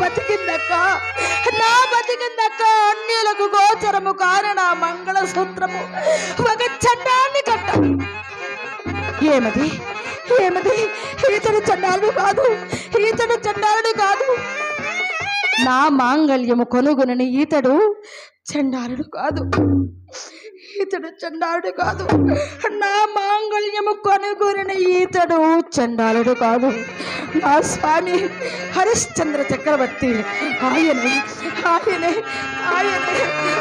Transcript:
బతికిందక్క. నా బతికిందక్క అన్యులకు గోచరము కారణ మంగళసూత్రము. ఒక చట్టాన్ని కట్ట. ఏమది? ఏమది? ఈతడు చండాలుడు కాదు. ఈతడు చండాలుడు కాదు. నా మాంగళ్యము కొనుగొనని ఈతడు చండాలుడు కాదు. ఈతడు చండారుడు కాదు. నా మాంగళ్యము కొనుగొనని ఈతడు చండాలుడు కాదు. ना स्वामी हरिश्चंद्र चक्रवर्ती आयने आयने आयने